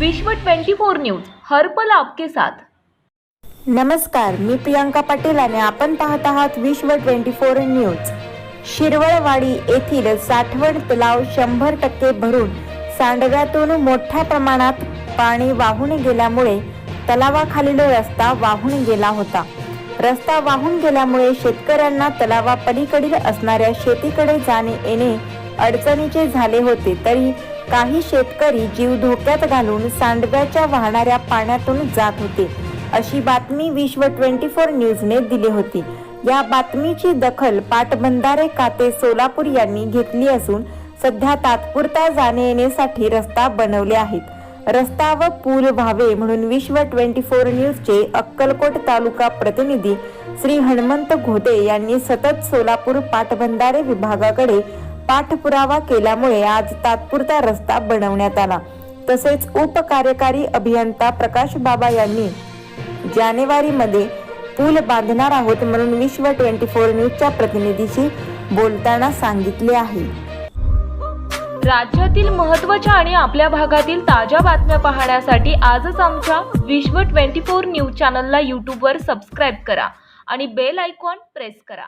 विश्व 24 न्यूज हर्पल आपके साथ. नमस्कार मी प्रियांका पाटील आणि आपण पाहत आहात विश्व ट्वेंटी फोर न्यूज. शिरवळवाडी येथील साठवण तलाव शंभर टक्के भरून सांडव्यातून मोठ्या प्रमाणात पाणी वाहून गेल्यामुळे तलावाखालील रस्ता वाहून गेला होता. रस्ता वाहून गेल्यामुळे शेतकऱ्यांना तलावापलीकडील असणाऱ्या शेतीकडे जाणे येणे अडचणीचे झाले होते तरी काही शेतकरी जीव धोक्यात घालून सांडव्याच्या वाहणाऱ्या पाण्यातून जात होते. अशी बातमी विश्व ट्वेंटी फोर न्यूजने दिली होती. या बातमीची दखल पाटबंधारे काते सोलापूर यांनी घेतली असून सध्या तात्पुरता जाणे येण्यासाठी रस्ता बनवले आहेत. रस्ता व पूल व्हावे म्हणून विश्व ट्वेंटी फोर न्यूजचे अक्कलकोट तालुका प्रतिनिधी श्री हनुमंत घोटे यांनी सतत सोलापूर पाटबंधारे विभागाकडे पाठपुरावा केल्यामुळे आज तात्पुरता रस्ता बनवण्यात आला. तसेच उपकार्यकारी अभियंता प्रकाश बाबा यांनी जानेवारीमध्ये पूल बांधणार आहोत म्हणून विश्व ट्वेंटी फोर न्यूजच्या प्रतिनिधीशी बोलताना सांगितले आहे. राज्यातील महत्त्वाच्या आणि आपल्या भागातील ताज्या बातम्या पाहण्यासाठी आजच आमच्या विश्व 24 न्यूज चॅनलला यूट्यूबवर सबस्क्राईब करा आणि बेल आयकॉन प्रेस करा.